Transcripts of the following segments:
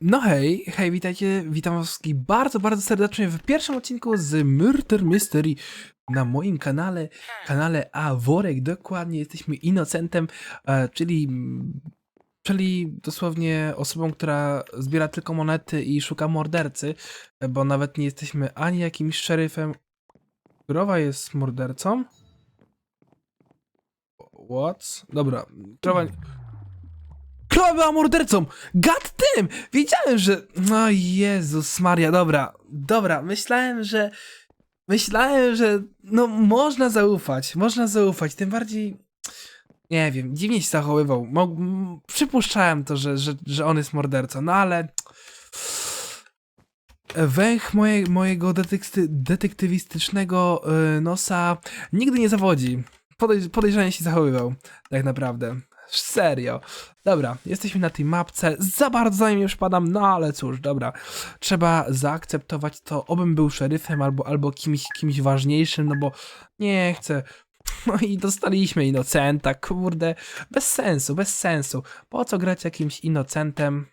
No hej, hej, witajcie, witam was wszystkich bardzo, bardzo serdecznie w pierwszym odcinku z Murder Mystery na moim kanale, kanale Aworek, dokładnie jesteśmy Innocentem, e, czyli, czyli dosłownie osobą, która zbiera tylko monety i szuka mordercy, e, bo nawet nie jesteśmy ani jakimś szeryfem. Krowa jest mordercą? What? Dobra, krowa... Krowa była mordercą! God damn! Wiedziałem, że... No Jezus Maria, dobra. Dobra, myślałem, że... Myślałem, że... No można zaufać, można zaufać, tym bardziej... Nie wiem, dziwnie się zachowywał. Przypuszczałem to, że, że, że on jest mordercą, no ale... Węch moje, mojego detekty, detektywistycznego y, nosa nigdy nie zawodzi. Podej, podejrzanie się zachowywał, tak naprawdę. Serio. Dobra, jesteśmy na tej mapce. Za bardzo za nim nie przypadam, no ale cóż, dobra. Trzeba zaakceptować to, obym był szeryfem albo, albo kimś, kimś ważniejszym, no bo nie chcę. No i dostaliśmy inocenta, kurde. Bez sensu, bez sensu. Po co grać jakimś inocentem,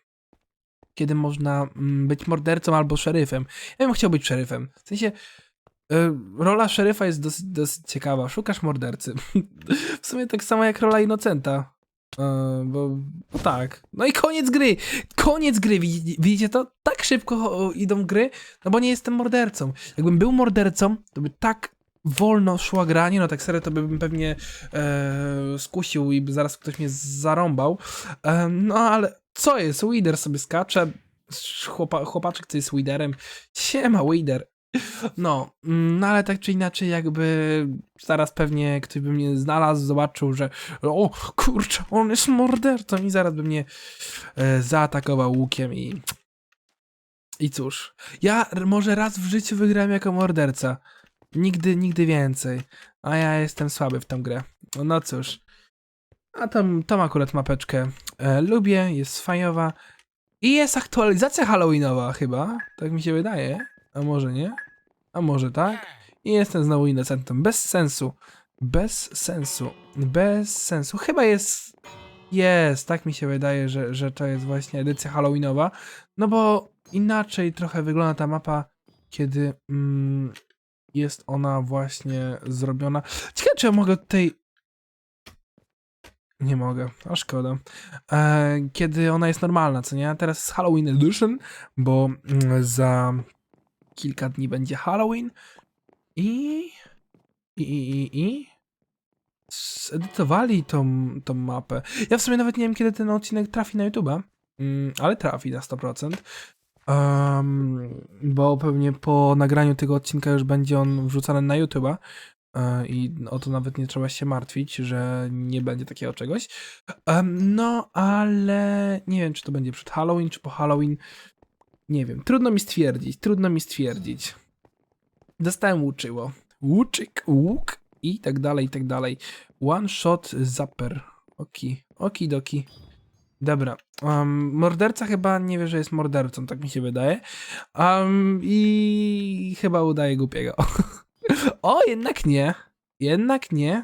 kiedy można mm, być mordercą albo szeryfem? Ja bym chciał być szeryfem. W sensie, y, rola szeryfa jest dosyć, dosyć ciekawa. Szukasz mordercy. w sumie tak samo jak rola inocenta. E, bo, bo tak. No i koniec gry! Koniec gry! Widzicie, to? Tak szybko idą gry, no bo nie jestem mordercą. Jakbym był mordercą, to by tak wolno szła gra, nie no tak serio to bym pewnie e, skusił i zaraz ktoś mnie zarąbał. E, no ale co jest? Wider sobie skacze. Chłopa, chłopaczek, co jest Widerem. Siema, Wider. No, mm, no ale tak czy inaczej, jakby zaraz pewnie ktoś by mnie znalazł, zobaczył, że o kurczę, on jest mordercą i zaraz by mnie e, zaatakował łukiem i i cóż, ja może raz w życiu wygrałem jako morderca. Nigdy, nigdy więcej. A ja jestem słaby w tą grę. No cóż. A tą, tą akurat mapeczkę e, lubię, jest fajowa. I jest aktualizacja halloweenowa chyba, tak mi się wydaje. A może nie? A może tak? I jestem znowu innocentem. Bez sensu. Bez sensu. Bez sensu. Chyba jest. Jest, tak mi się wydaje, że, że to jest właśnie edycja Halloweenowa. No bo inaczej trochę wygląda ta mapa, kiedy mm, jest ona właśnie zrobiona. Ciekawe, czy ja mogę tutaj. Nie mogę, a szkoda. E, kiedy ona jest normalna, co nie? Teraz jest Halloween Edition, bo mm, za kilka dni będzie Halloween i. I, i, i. Zedytowali tą, tą mapę. Ja w sumie nawet nie wiem, kiedy ten odcinek trafi na YouTube'a, mm, ale trafi na 100%. Um, bo pewnie po nagraniu tego odcinka już będzie on wrzucany na YouTube'a. e, I o to nawet nie trzeba się martwić, że nie będzie takiego czegoś. No, ale nie wiem, czy to będzie przed Halloween, czy po Halloween. Nie wiem, trudno mi stwierdzić, trudno mi stwierdzić. Dostałem łuczyło. Łuczyk, łuk i tak dalej, i tak dalej. One shot zapper. Oki, oki doki. Dobra. Um, morderca chyba nie wie, że jest mordercą, tak mi się wydaje. Um, I chyba udaje głupiego. o, jednak nie. Jednak nie.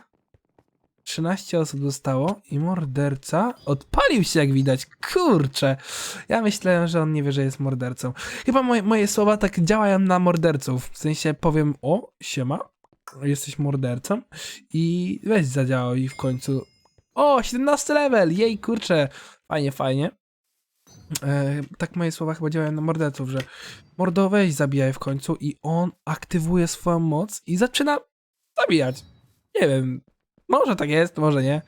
13 osób zostało i morderca odpalił się, jak widać. Kurczę. Ja myślałem, że on nie wie, że jest mordercą. Chyba moje, moje słowa tak działają na morderców. W sensie powiem, o, siema, jesteś mordercą i weź zadziałał i w końcu o, 17 level, jej kurczę, fajnie, fajnie. E, tak moje słowa chyba działają na morderców, że mordo weź zabijaj w końcu i on aktywuje swoją moc i zaczyna zabijać. Nie wiem, może tak jest, może nie.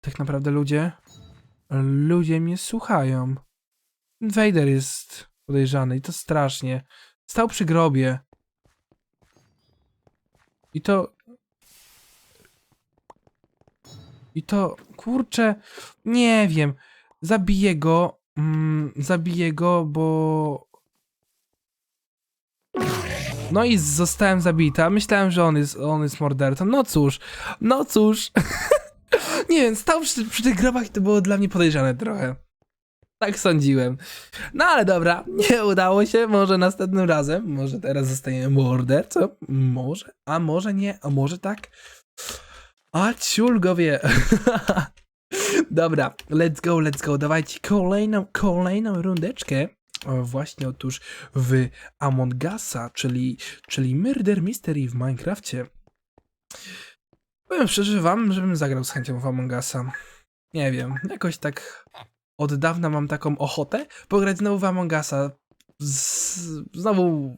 Tak naprawdę ludzie, ludzie mnie słuchają. Vader jest podejrzany i to strasznie. Stał przy grobie. I to I to, kurczę, nie wiem. Zabiję go. Mm, zabiję go, bo. No i zostałem zabita. Myślałem, że on jest, on jest mordercą. No cóż, no cóż. nie wiem, stał przy, przy tych grobach i to było dla mnie podejrzane trochę. Tak sądziłem. No ale dobra, nie udało się. Może następnym razem. Może teraz zostaniemy mordercą. Może, a może nie, a może tak. A ciul go wie. Dobra, let's go, let's go. Dawajcie kolejną, kolejną rundeczkę. O, właśnie otóż w Among Usa, czyli, czyli Murder Mystery w Minecrafcie. Powiem szczerze wam, żebym zagrał z chęcią w Among Usa. Nie wiem, jakoś tak od dawna mam taką ochotę pograć znowu w Among Usa. Z, znowu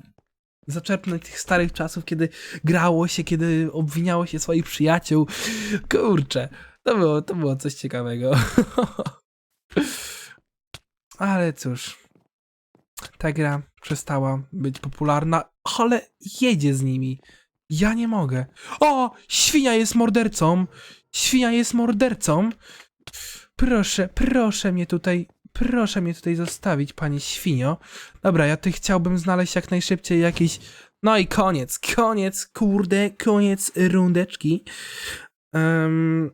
zaczerpnąć tych starych czasów, kiedy grało się, kiedy obwiniało się swoich przyjaciół. Kurczę, to było, to było coś ciekawego. Ale cóż, ta gra przestała być popularna, ale jedzie z nimi. Ja nie mogę. O, świnia jest mordercą. Świnia jest mordercą. Proszę, proszę mnie tutaj, proszę mnie tutaj zostawić, pani świnio. Dobra, ja tutaj chciałbym znaleźć jak najszybciej jakiś... No i koniec, koniec, kurde, koniec rundeczki. Em,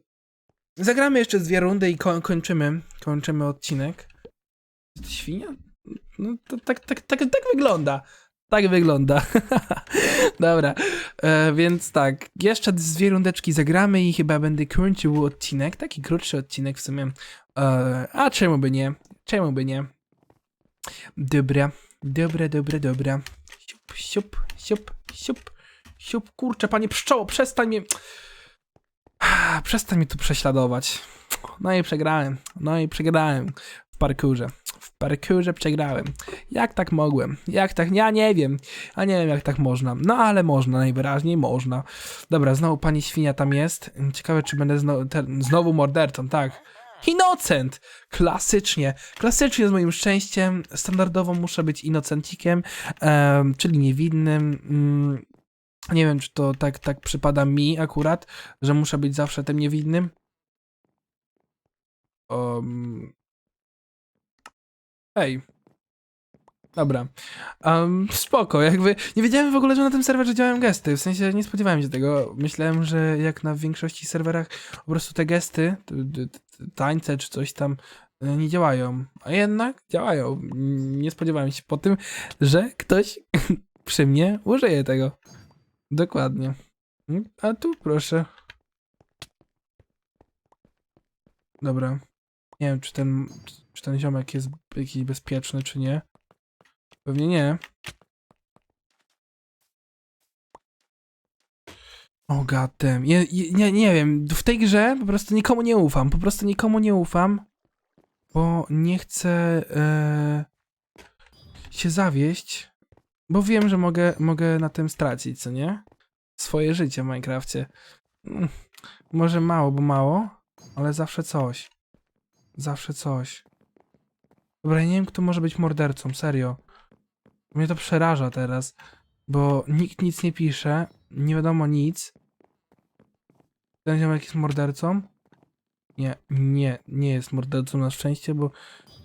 zagramy jeszcze dwie rundy i ko- kończymy, kończymy odcinek. Świnia? No to tak, tak, tak, tak wygląda. Tak wygląda. Dobra, e, więc tak, jeszcze dwie rundeczki zagramy i chyba będę kończył odcinek, taki krótszy odcinek w sumie. E, a czemu by nie? Czemu by nie? Dobra, dobra, dobra, dobra. Siup, siup, siup, siup, siup. Kurczę, panie pszczoło, przestań mnie... Przestań mnie tu prześladować. No i przegrałem, no i przegrałem w parkurze. Parkurze przegrałem. Jak tak mogłem? Jak tak? Ja nie wiem. A nie wiem, jak tak można. No ale można, najwyraźniej można. Dobra, znowu pani świnia tam jest. Ciekawe, czy będę znowu, te, znowu mordercą, tak. Innocent! Klasycznie. Klasycznie z moim szczęściem. Standardowo muszę być inocentikiem, em, czyli niewinnym. Mm, nie wiem, czy to tak, tak przypada mi akurat, że muszę być zawsze tym niewinnym. Um, Ej. Dobra. Um, spoko, jakby nie wiedziałem w ogóle, że na tym serwerze działają gesty. W sensie nie spodziewałem się tego. Myślałem, że jak na większości serwerach po prostu te gesty, tańce czy coś tam e, nie działają. A jednak działają. Nie spodziewałem się po tym, że ktoś przy mnie użyje tego. Dokładnie. A tu proszę. Dobra. Nie wiem, czy ten, czy ten ziomek jest jakiś bezpieczny, czy nie. Pewnie nie. O je, nie, nie wiem. W tej grze po prostu nikomu nie ufam. Po prostu nikomu nie ufam. Bo nie chcę e, się zawieść. Bo wiem, że mogę, mogę na tym stracić, co nie? Swoje życie w Minecrafcie. Mm, Może mało, bo mało, ale zawsze coś. Zawsze coś. Dobra, ja nie wiem, kto może być mordercą, serio. Mnie to przeraża teraz, bo nikt nic nie pisze, nie wiadomo nic. Ten ziomek jest mordercą? Nie, nie, nie jest mordercą na szczęście, bo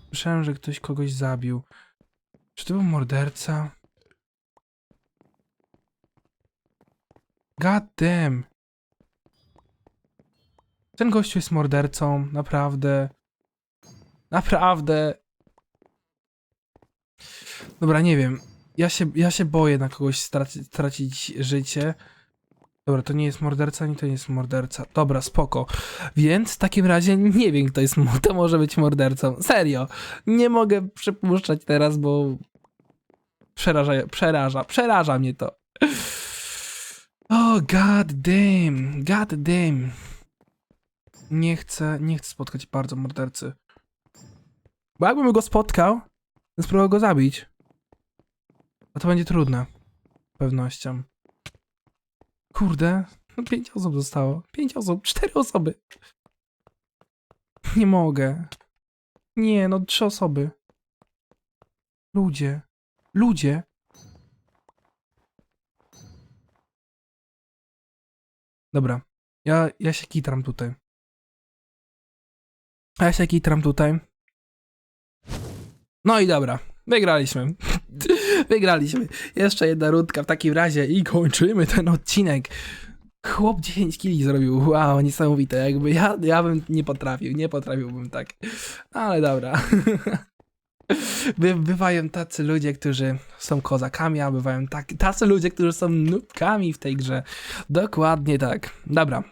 słyszałem, że ktoś kogoś zabił. Czy to był morderca? God damn. Ten gościu jest mordercą, naprawdę. Naprawdę. Dobra, nie wiem. Ja się, ja się boję na kogoś straci, stracić życie. Dobra, to nie jest morderca, ani to nie jest morderca. Dobra, spoko. Więc w takim razie nie wiem, kto jest, to może być mordercą. Serio. Nie mogę przypuszczać teraz, bo przeraża, przeraża, przeraża mnie to. O, god damn, god damn. Nie chcę, nie chcę spotkać bardzo mordercy. Bo jakbym go spotkał, spróbował go zabić. A to będzie trudne. Pewnością. Kurde, no pięć osób zostało. Pięć osób, cztery osoby. Nie mogę. Nie, no trzy osoby. Ludzie. Ludzie. Dobra. Ja, ja się kitram tutaj. Ja się kitram tutaj. No i dobra. Wygraliśmy. Wygraliśmy. Jeszcze jedna rundka w takim razie i kończymy ten odcinek. Chłop 10 kili zrobił. Wow, niesamowite. Jakby ja, ja bym nie potrafił, nie potrafiłbym tak. Ale dobra. By, bywają tacy ludzie, którzy są kozakami, a bywają tak, tacy ludzie, którzy są nubkami w tej grze. Dokładnie tak. Dobra.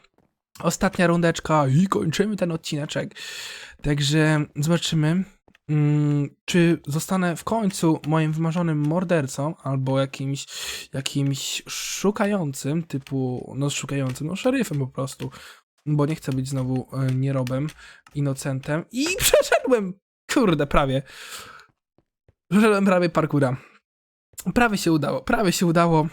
Ostatnia rundeczka i kończymy ten odcineczek. Także zobaczymy, mm, czy zostanę w końcu moim wymarzonym mordercą albo jakimś, jakimś szukającym, typu, no szukającym, no szeryfem po prostu. Bo nie chcę być znowu e, nierobem, inocentem. I przeszedłem! Kurde, prawie. Przeszedłem prawie parkura. Prawie się udało, prawie się udało.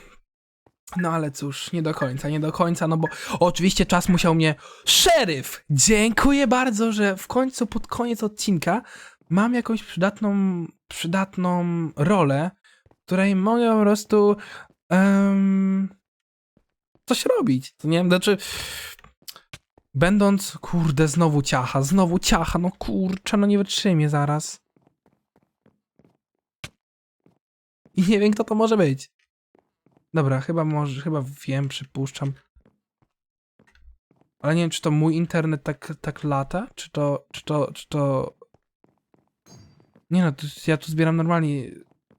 No ale cóż, nie do końca, nie do końca, no bo oczywiście czas musiał mnie... Szeryf! Dziękuję bardzo, że w końcu, pod koniec odcinka mam jakąś przydatną, przydatną rolę, w której mogę po prostu em, coś robić. Nie wiem, znaczy... Będąc, kurde, znowu ciacha, znowu ciacha, no kurczę, no nie wytrzymię zaraz. I nie wiem, kto to może być. Dobra, chyba może, chyba wiem, przypuszczam. Ale nie wiem, czy to mój internet tak, tak lata, czy to, czy to, czy to... Nie no, to ja tu zbieram normalnie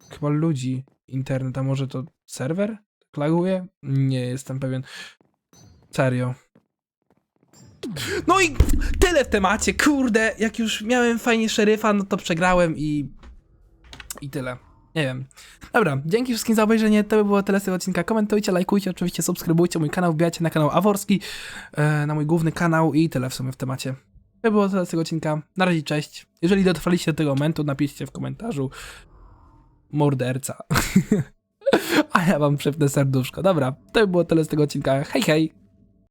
chyba ludzi internet, a może to serwer? Tak laguje? Nie jestem pewien. Serio. No i tyle w temacie, kurde, jak już miałem fajnie szeryfa, no to przegrałem i... I tyle. Nie wiem. Dobra, dzięki wszystkim za obejrzenie. To by było tyle z tego odcinka. Komentujcie, lajkujcie, oczywiście subskrybujcie mój kanał, wbijajcie na kanał Aworski, e, na mój główny kanał i tyle w sumie w temacie. To by było tyle z tego odcinka. Na razie, cześć. Jeżeli dotrwaliście do tego momentu, napiszcie w komentarzu morderca. A ja wam przypnę serduszko. Dobra, to by było tyle z tego odcinka. Hej, hej!